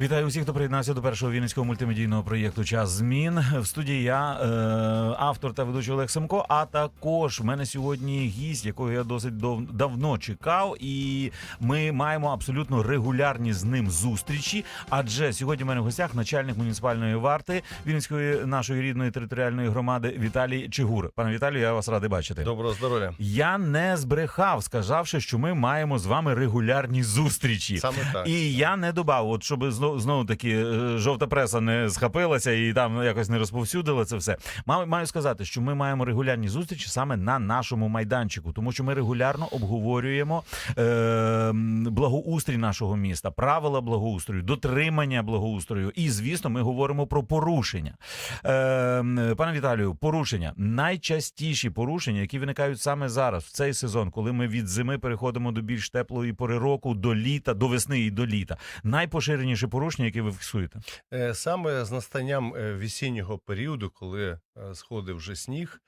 Вітаю усіх, хто приєднався до першого вінницького мультимедійного проєкту Час змін. В студії я, е, автор та ведучий Олег Семко. А також в мене сьогодні гість, якого я досить дов- давно чекав, і ми маємо абсолютно регулярні з ним зустрічі. Адже сьогодні в мене в гостях начальник муніципальної варти Вінницької нашої рідної територіальної громади Віталій Чигур. Пане Віталію, я вас радий бачити. Доброго здоров'я. Я не збрехав, сказавши, що ми маємо з вами регулярні зустрічі. Саме так. І я не додав, от щоб знову, знову таки е, жовта преса не схопилася і там якось не розповсюдила це все. Маю, сказати, що ми маємо регулярні зустрічі саме на нашому майданчику, тому що ми регулярно обговорюємо е, благоустрій нашого міста, правила благоустрою, дотримання благоустрою. І звісно, ми говоримо про порушення. Е, пане Віталію, порушення найчастіші порушення, які виникають саме зараз, в цей сезон, коли ми від зими переходимо до більш теплої пори року, до літа, до весни і до літа. Найпоширеніші порушення, які ви фіксуєте. Е, Саме з настанням е, весіннього періоду, коли е, сходив вже сніг,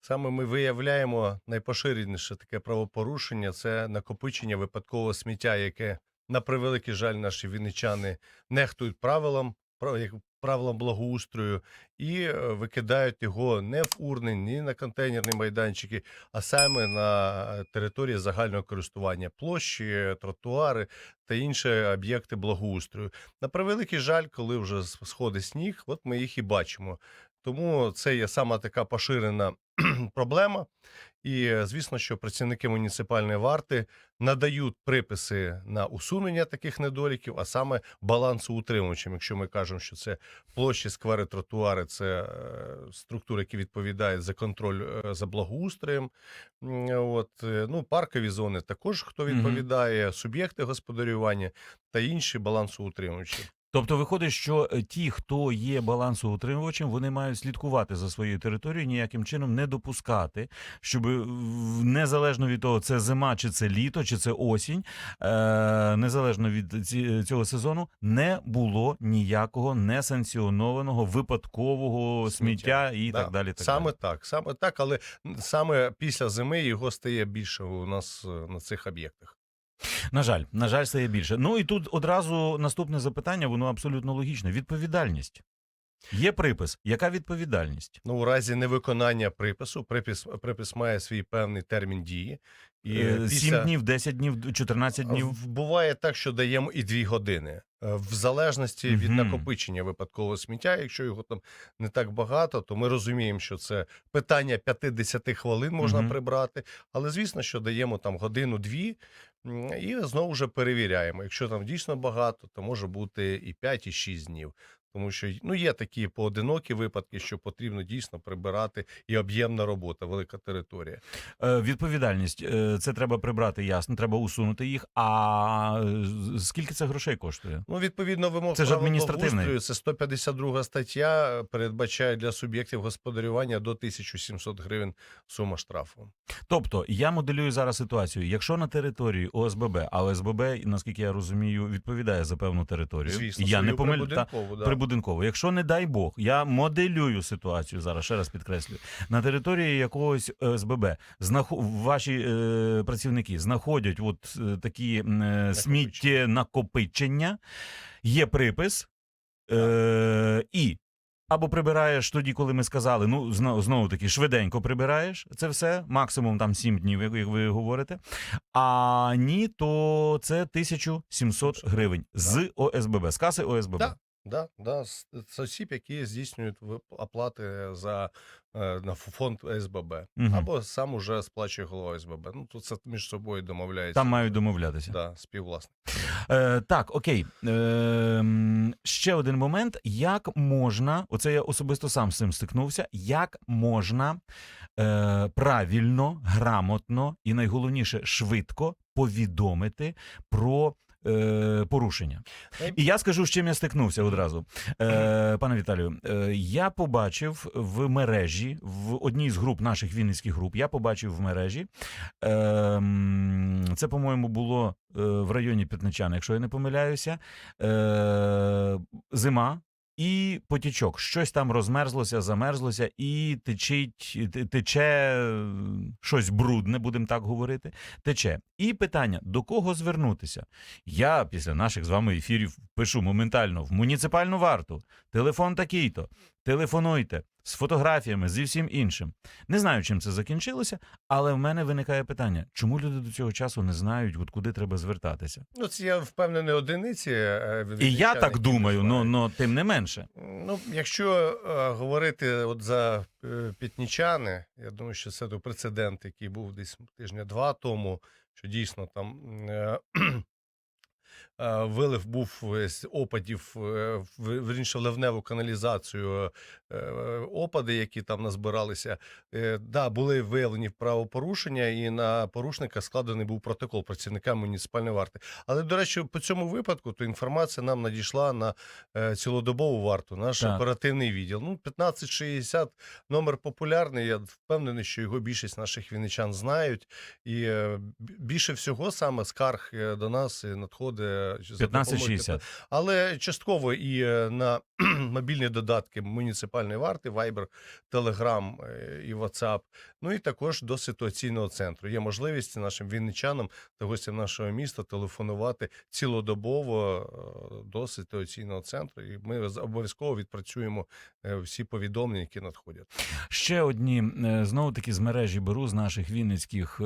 саме ми виявляємо найпоширеніше таке правопорушення це накопичення випадкового сміття, яке, на превеликий жаль, наші вінничани нехтують правилам, правилам благоустрою і е, викидають його не в урни, ні на контейнерні майданчики, а саме на території загального користування площі, тротуари та інші об'єкти благоустрою. На превеликий жаль, коли вже сходить сніг, от ми їх і бачимо. Тому це є сама така поширена проблема. І звісно, що працівники муніципальної варти надають приписи на усунення таких недоліків, а саме балансоутримувачам. Якщо ми кажемо, що це площі, сквери, тротуари, це е, структури, які відповідають за контроль е, за благоустроєм. От е, ну паркові зони також хто відповідає, суб'єкти господарювання та інші балансоутримувачі. Тобто виходить, що е, ті, хто є балансоутримувачем, вони мають слідкувати за своєю територією, ніяким чином не допускати, щоб е, незалежно від того, це зима, чи це літо, чи це осінь, е, незалежно від цього сезону, не було ніякого несанкціонованого випадкового сміття, і Да, так далі. Так саме далі. так, саме так, але саме після зими його стає більше у нас на цих об'єктах. На жаль, на жаль, стає більше. Ну і тут одразу наступне запитання, воно абсолютно логічне. Відповідальність. Є припис. Яка відповідальність? Ну, у разі невиконання припису, припис, припис має свій певний термін дії. І Е, після... днів, 10 днів, 14 днів. Буває так, що даємо і дві години. Е, В залежності від накопичення випадкового сміття, якщо його там не так багато, то ми розуміємо, що це питання 50 хвилин можна Мгм. прибрати. Але звісно, що даємо там годину-дві і знову вже перевіряємо. Якщо там дійсно багато, то може бути і 5, і 6 днів. Тому що ну, є такі поодинокі випадки, що потрібно дійсно прибирати і об'ємна робота, велика територія. Е, Відповідальність е, це треба прибрати, ясно, треба усунути їх. А скільки це грошей коштує? Ну, відповідно, вимог Це ж благоустрою, Це 152 стаття е, передбачає для суб'єктів господарювання до 1700 гривень сума штрафу. Тобто я моделюю зараз ситуацію. Якщо на території ОСББ, а ОСББ, наскільки я розумію, відповідає за певну територію. Звісно, я не помилю та, да. Прибудинково. Якщо не дай Бог, я моделюю ситуацію зараз. Ще раз підкреслюю на території якогось ОСББ знаху... ваші е, працівники знаходять от е, такі е, сміття накопичення, є припис е, і. Або прибираєш тоді, коли ми сказали, ну знову, таки швиденько прибираєш це все, максимум там 7 днів, як, ви говорите. А ні, то це 1700 гривень з ОСББ, з каси ОСББ. Да. Да, да, це осіб, які здійснюють оплати за е, на фонд СББ, Мгм. або сам уже сплачує голова СББ. Ну тут це між собою домовляється. Там мають домовлятися. да, співвласник. Е, так, окей. Е, ще один момент. Як можна, оце я особисто сам з цим стикнувся, як можна е, правильно, грамотно і найголовніше швидко повідомити про. Е, Порушення, і я скажу, з чим я стикнувся одразу. Е, пане Віталію, е, я побачив в мережі в одній з груп наших вінницьких груп. Я побачив в мережі. Е, це, по-моєму, було е, в районі П'ятничан, якщо я не помиляюся. Е, зима. І потічок, щось там розмерзлося, замерзлося, і течить, тече е, щось брудне, будемо так говорити. Тече. І питання: до кого звернутися? Я після наших з вами ефірів пишу моментально в муніципальну варту, телефон такий-то, телефонуйте з фотографіями, зі всім іншим. Не знаю, чим це закінчилося, але в мене виникає питання: чому люди до цього часу не знають, от куди треба звертатися? Ну, це я впевнений одиниці. е, І я так думаю, ну, знають. ну тим не менше. Ну, якщо е, говорити от за е, пітнічани, я думаю, що це той прецедент, який був десь тижня два тому, що дійсно там е, вилив був е, з опадів е, в верніше, ливневу каналізацію е, опади, які там назбиралися. Е, да, були виявлені правопорушення, і на порушника складений був протокол працівника муніципальної варти. Але, до речі, по цьому випадку то інформація нам надійшла на е, цілодобову варту, наш Так. оперативний відділ. Ну, 1560 номер популярний. Я впевнений, що його більшість наших вінничан знають. І е, більше всього саме скарг е, до нас е, надходить за допомогою 1560. але частково і е, на мобільні додатки муніципальної варти, Viber, Telegram е, і WhatsApp. Ну і також до ситуаційного центру. Є можливість нашим вінничанам та гостям нашого міста телефонувати цілодобово е, до ситуаційного центру. І ми обов'язково відпрацюємо всі повідомлення, які надходять. Ще одні знову таки з мережі беру з наших вінницьких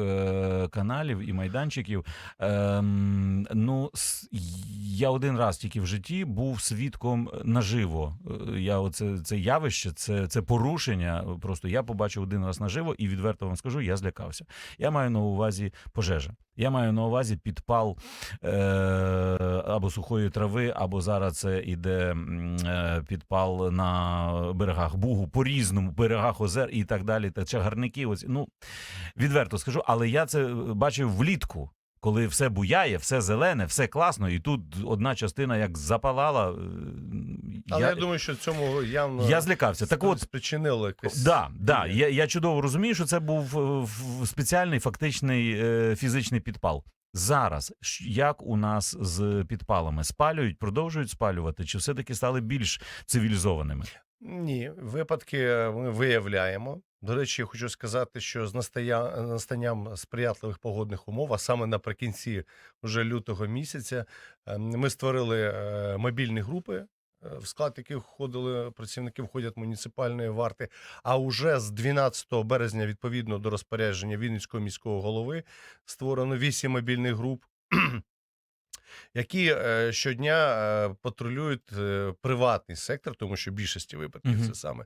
каналів і майданчиків. Ем, ну, я один раз тільки в житті був свідком наживо. Е, Я оце це явище, це, це порушення. Просто я побачив один раз наживо, і відверто вам скажу, я злякався. Я маю на увазі пожежа. Я маю на увазі підпал е, або сухої трави, або зараз це іде е, підпал на берегах Бугу, по різному берегах озер і так далі. Та чагарники. Ось ну відверто скажу, але я це бачив влітку. Коли все буяє, все зелене, все класно, і тут одна частина як запалала. е, Але я, я, думаю, що цьому явно я злякався. Так от спричинило якось. Да, да. Я, я чудово розумію, що це був е, спеціальний фактичний е, фізичний підпал. Зараз як у нас з підпалами спалюють, продовжують спалювати, чи все таки стали більш цивілізованими? Ні, випадки ми виявляємо. До речі, я хочу сказати, що з настанням сприятливих погодних умов, а саме наприкінці вже лютого місяця, е, ми створили е, мобільні групи. е, В склад яких входили працівники входять муніципальної варти. А уже з 12 березня, відповідно до розпорядження Вінницького міського голови, створено 8 мобільних груп, які е, щодня е, патрулюють е, приватний сектор, тому що більшості випадків Мгм. це саме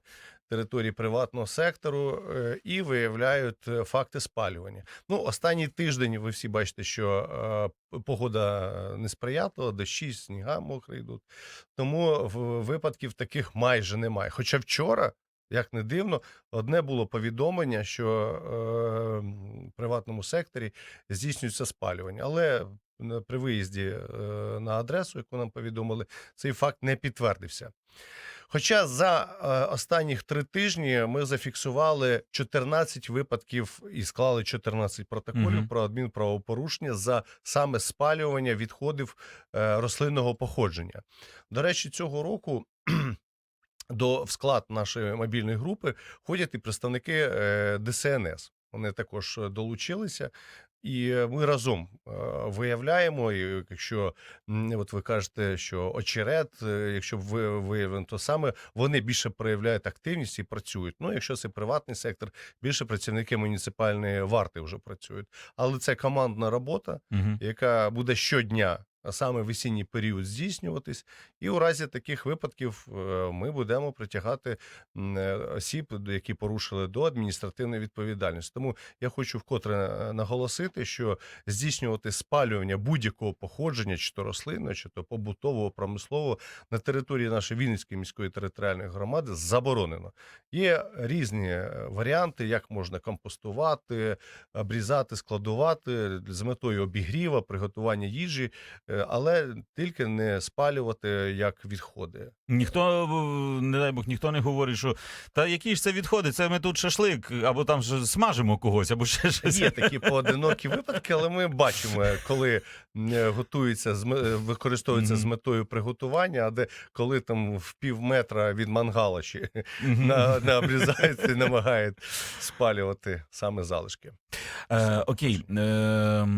території приватного сектору, і виявляють факти спалювання. Ну, останній тиждень ви всі бачите, що погода несприятлива, дощі, сніга мокрі йдуть. Тому в- випадків таких майже немає. Хоча вчора. Як не дивно, одне було повідомлення, що е, в приватному секторі здійснюється спалювання, але при виїзді е, на адресу, яку нам повідомили, цей факт не підтвердився. Хоча за е, останніх три тижні ми зафіксували 14 випадків і склали 14 протоколів Мгм. про адмінправопорушення за саме спалювання відходів е, рослинного походження. До речі, цього року. До в склад нашої мобільної групи входять і представники ДСНС. Вони також долучилися, і ми разом виявляємо. І якщо от ви кажете, що очерет, е, якщо ви виявлено, то саме вони більше проявляють активність і працюють. Ну, якщо це приватний сектор, більше працівники муніципальної варти вже працюють. Але це командна робота, Угу. яка буде щодня. Саме в осінній період здійснюватись, і у разі таких випадків е, ми будемо притягати е, осіб, які порушили до адміністративної відповідальності. Тому я хочу вкотре е, наголосити, що здійснювати спалювання будь-якого походження, чи то рослинного, чи то побутового, промислового на території нашої Вінницької міської територіальної громади заборонено. Є різні варіанти, як можна компостувати, обрізати, складувати з метою обігріва, приготування їжі, але тільки не спалювати як відходи. Ніхто, е, не дай Бог, ніхто не говорить, що та які ж це відходи, це ми тут шашлик, або там ж смажимо когось, або ще щось. Є такі поодинокі випадки, але ми бачимо, коли е, готується е, використовується з метою приготування, а де коли там в пів метра від мангала ще Мгм. на, на обрізається і намагають спалювати саме залишки. Е, окей, е,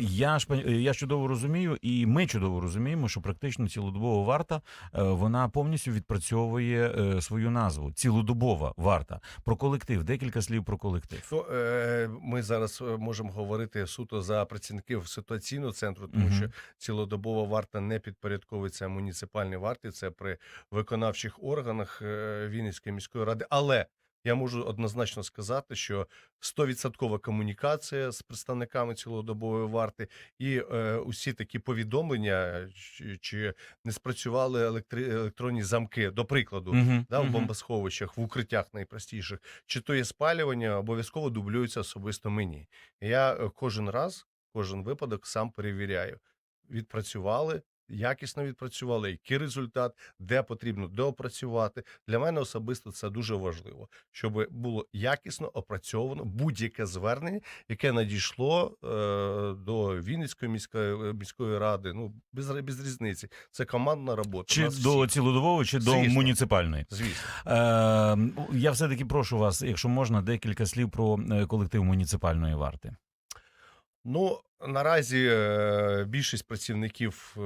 я ж я чудово розумію. Розумію, і ми чудово розуміємо, що практично цілодобова варта е, вона повністю відпрацьовує е, свою назву. Цілодобова варта. Про колектив. Декілька слів про колектив. Ну, е, ми зараз можемо говорити суто за працівників ситуаційного центру, тому Мгм. що цілодобова варта не підпорядковується муніципальній варті. Це при виконавчих органах Вінницької міської ради. Але я можу однозначно сказати, що 100% комунікація з представниками цілодобової варти і е, усі такі повідомлення, чи, чи не спрацювали електри, електронні замки, до прикладу. Мгм, Да, в бомбосховищах, в укриттях найпростіших, чи то є спалювання, обов'язково дублюється особисто мені. Я е, кожен раз, кожен випадок сам перевіряю. Відпрацювали, якісно відпрацювали, який результат, де потрібно доопрацювати. Для мене особисто це дуже важливо, щоб було якісно опрацьовано будь-яке звернення, яке надійшло е, до Вінницької міської міської ради. Ну без, без різниці. Це командна робота. Чи до всіх, цілодобової, чи до муніципальної? звісно. Е, я все таки прошу вас, якщо можна, декілька слів про е, колектив муніципальної варти. Ну наразі е, більшість працівників е,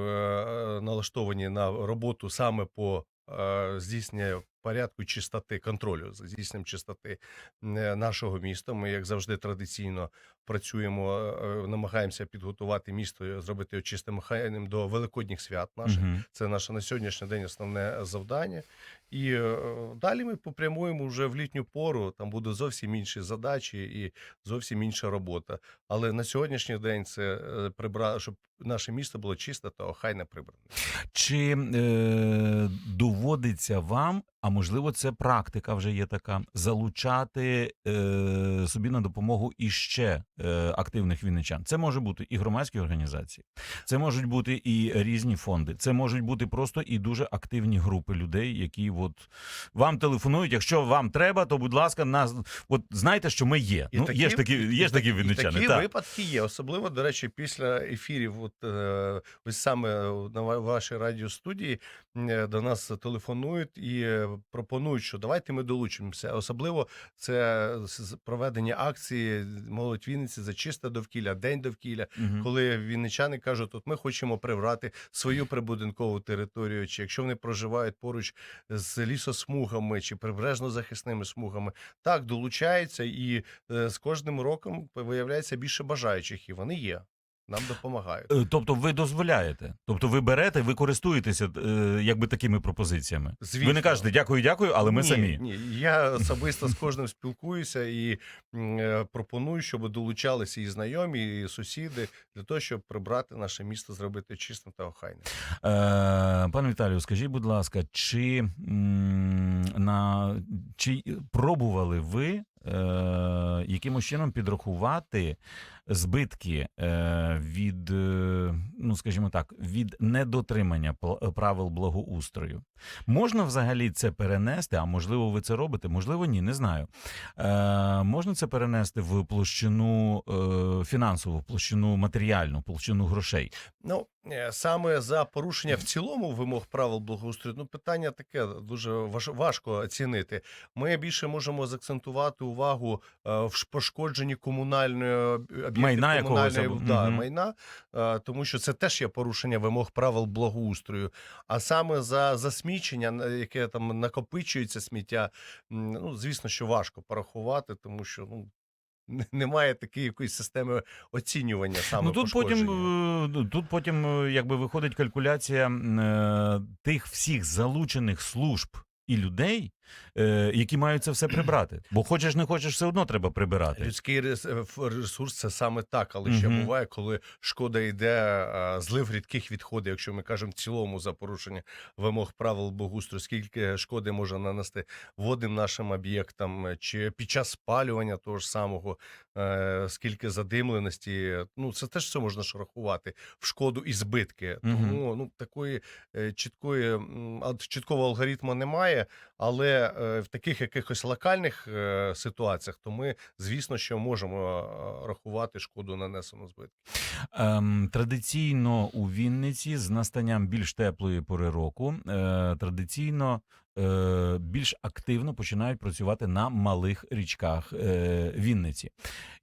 налаштовані на роботу саме по е, здійсненню порядку чистоти контролю за здійсненням чистоти е, нашого міста. Ми, як завжди, традиційно працюємо, е, намагаємося підготувати місто, зробити його чистим охайним до великодніх свят наших. Мгм. Це наше на сьогоднішній день основне завдання. І е, далі ми попрямуємо вже в літню пору. Там будуть зовсім інші задачі і зовсім інша робота. Але на сьогоднішній день це е, прибра, щоб наше місто було чисте та охайне прибране. Чи е, доводиться вам, а можливо, це практика вже є така, залучати е, собі на допомогу іще е, активних вінничан? Це може бути і громадські організації, це можуть бути і різні фонди, це можуть бути просто і дуже активні групи людей, які от вам телефонують. Якщо вам треба, то будь ласка, нас от знайте, що ми є. І ну є ж такі, є ж такі вінничани. Такі так. випадки є. Особливо, до речі, після ефірів, от е, ось саме на ва- вашій радіостудії е, до нас телефонують і е, пропонують, що давайте ми долучимося. Особливо це проведення акції молодь Вінниці за чисте довкілля, день довкілля. Мгм. коли вінничани кажуть, от ми хочемо прибрати свою прибудинкову територію, чи якщо вони проживають поруч з лісосмугами чи прибережно-захисними смугами, так долучаються, і е, з кожним роком виявляється більше бажаючих, і вони є. Нам допомагають. Е, Тобто ви дозволяєте, тобто ви берете, ви користуєтеся е, якби такими пропозиціями. Звісно. Ви не кажете дякую, дякую, але ми ні, самі. Ні, я особисто з кожним спілкуюся і е, пропоную, щоб долучалися і знайомі, і сусіди для того, щоб прибрати наше місто, зробити чистим та охайним. Е, пане Віталію, скажіть, будь ласка, чи, м, на, чи пробували ви якимось чином підрахувати збитки е, від, е, ну скажімо так, від недотримання правил благоустрою? Можна взагалі це перенести? А можливо, ви це робите? Можливо, ні, не знаю. Е, можна це перенести в площину е, фінансову, площину матеріальну, площину грошей? Ну е, саме за порушення в цілому вимог правил благоустрою, ну питання таке дуже важко оцінити. Ми більше можемо заакцентувати увагу е, в пошкодженні комунальної Майна комунальної або- да, Мгм. майна, е, тому що це теж є порушення вимог правил благоустрою. А саме за засмічення, яке там накопичується сміття, ну звісно, що важко порахувати, тому що ну. Немає такої якоїсь системи оцінювання саме Ну тут потім, е, тут потім е, якби виходить калькуляція е, тих всіх залучених служб і людей, е, які мають це все прибрати. Бо хочеш не хочеш, все одно треба прибирати. Людський е, ресурс це саме так, але ще Мгм. буває, коли шкода йде е, злив рідких відходів, якщо ми кажемо в цілому за порушення вимог правил благоустрою, скільки шкоди може нанести водним нашим об'єктам, е, чи під час спалювання того ж самого, е, скільки задимленості. Ну це теж все можна ж рахувати в шкоду і збитки. Тому ну такої е, чіткої чіткого алгоритму немає. Але е, в таких якихось локальних е, ситуаціях, то ми, звісно, що можемо е, рахувати шкоду нанесену збитку. Ем, традиційно у Вінниці з настанням більш теплої пори року е, традиційно е, більш активно починають працювати на малих річках е, Вінниці.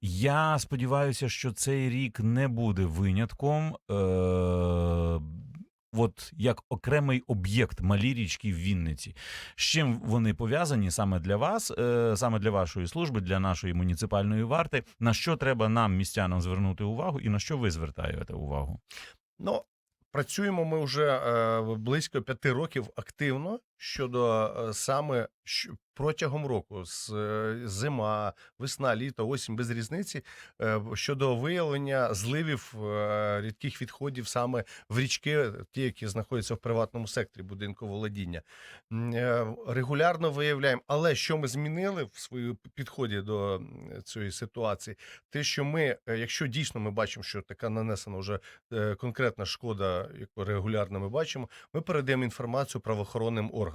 Я сподіваюся, що цей рік не буде винятком. Е, От як окремий об'єкт малі річки в Вінниці. З чим вони пов'язані саме для вас, е, саме для вашої служби, для нашої муніципальної варти. На що треба нам, містянам, звернути увагу, і на що ви звертаєте увагу? Ну, працюємо ми вже е, близько п'яти років активно щодо е, саме протягом року, з е, зима, весна, літо, осінь без різниці е, щодо виявлення зливів рідких відходів саме в річки, ті, які знаходяться в приватному секторі будинку володіння. Регулярно виявляємо, але що ми змінили в своєму підході до цієї ситуації, те, що ми, якщо дійсно ми бачимо, що така нанесена вже конкретна шкода, яку регулярно ми бачимо, ми передаємо інформацію правоохоронним органам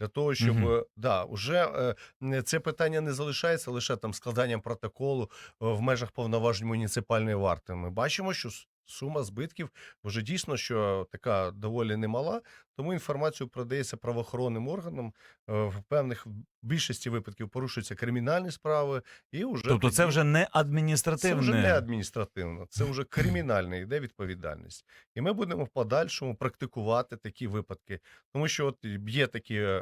для того, щоб Мгм. е, да, вже е, не- це питання не залишається лише там складанням протоколу е, в межах повноважень муніципальної варти. Ми бачимо, що сума збитків вже дійсно що така доволі немала, тому інформацію продається правоохоронним органам. е, В певних в більшості випадків порушуються кримінальні справи, і вже Тобто, це вже не це вже не адміністративно, це вже кримінальна йде відповідальність. І ми будемо в подальшому практикувати такі випадки. Тому що от є такі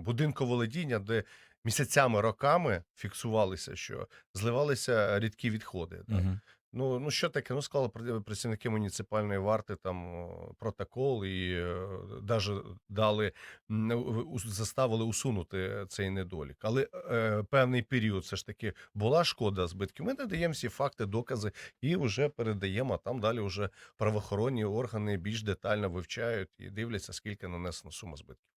будинковолодіння, де місяцями, роками фіксувалися, що зливалися рідкі відходи. да. Мгм. Ну, ну що таке? Ну, склали працівники муніципальної варти там о, протокол і навіть дали у- у- заставили усунути цей недолік. Але е, певний період все ж таки була шкода збитків. Ми надаємо всі факти, докази і вже передаємо. А там далі вже правоохоронні органи більш детально вивчають і дивляться, скільки нанесено сума збитків.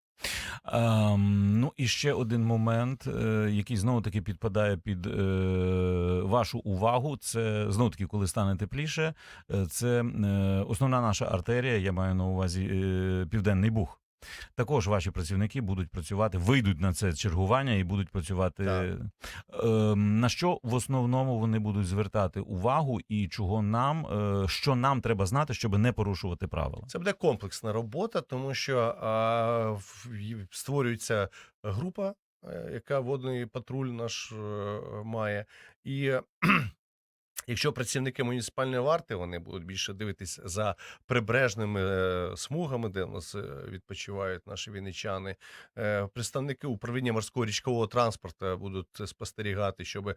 Ем, ну і ще один момент, е, який знову таки підпадає під е, вашу увагу. Це знову таки, коли стане тепліше. е, Це е, основна наша артерія. Я маю на увазі е, південний буг. Також ваші працівники будуть працювати, вийдуть на це чергування і будуть працювати. Так. Ем, на що в основному вони будуть звертати увагу, і чого нам, е, що нам треба знати, щоб не порушувати правила. Це буде комплексна робота, тому що а, в- створюється група, е, яка водний патруль наш е, має. І якщо працівники муніципальної варти вони будуть більше дивитись за прибережними е, смугами, де у нас е, відпочивають наші вінничани, е, представники управління морського річкового транспорту будуть спостерігати, щоб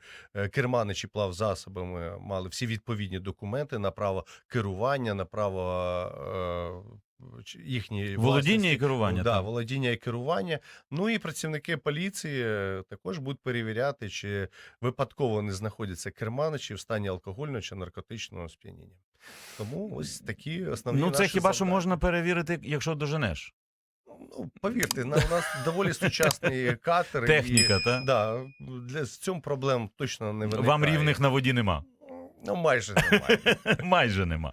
кермани керманичі плав засобами мали всі відповідні документи на право керування, на право їхньої Володіння і керування. Да, так. володіння і керування. Ну і працівники поліції е, також будуть перевіряти, чи випадково не знаходяться керманичі в стані алкогольного чи наркотичного сп'яніння. Тому ось такі основні Ну, це наші хіба що можна перевірити, якщо доженеш. Ну, повірте, на, у нас доволі сучасний катер. Техніка, і, та? да, для з цим проблем точно не виникає. Вам рівних на воді нема. Ну, майже немає. Майже нема.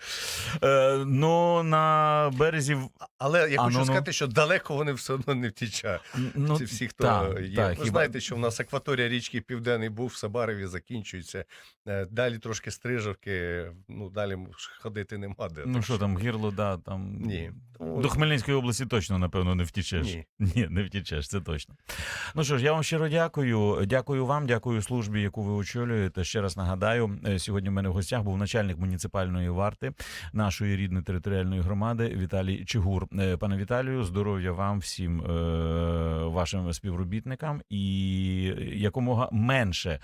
Е, ну, на березі. Але я А, хочу ну-ну. сказати, що далеко вони все одно не втічають. Ну, Ці всі, хто та, є. та, Ви хіба- знаєте, що в нас акваторія річки Південний був в Сабареві закінчується. Е, Далі трошки стрижавки, ну далі ходити нема де. Ну що там, гірло, да, там. Ні. До Хмельницької області точно, напевно, не втічеш. Ні. Ні, не втічеш, це точно. Ну що ж, я вам щиро дякую. Дякую вам, дякую службі, яку ви очолюєте. Ще раз нагадаю, е, сьогодні в мене в гостях був начальник муніципальної варти нашої рідної територіальної громади Віталій Чигур. Е, Пане Віталію, здоров'я вам всім е, вашим співробітникам і якомога менше е,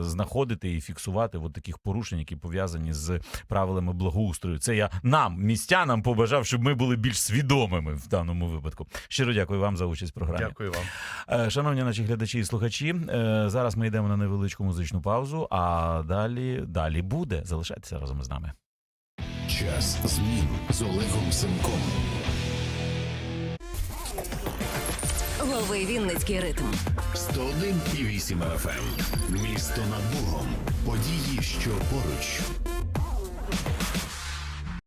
знаходити і фіксувати от таких порушень, які пов'язані з правилами благоустрою. Це я нам, містянам, побажав, щоб ми були більш свідомими в даному випадку. Щиро дякую вам за участь в програмі. Дякую вам. Шановні наші глядачі і слухачі, зараз ми йдемо на невеличку музичну паузу, а далі далі буде. Залишайтеся разом з нами. Час змін з Олегом Семком. Лови Вінницький ритм. 101,8 FM. Місто над Богом. Події, що поруч.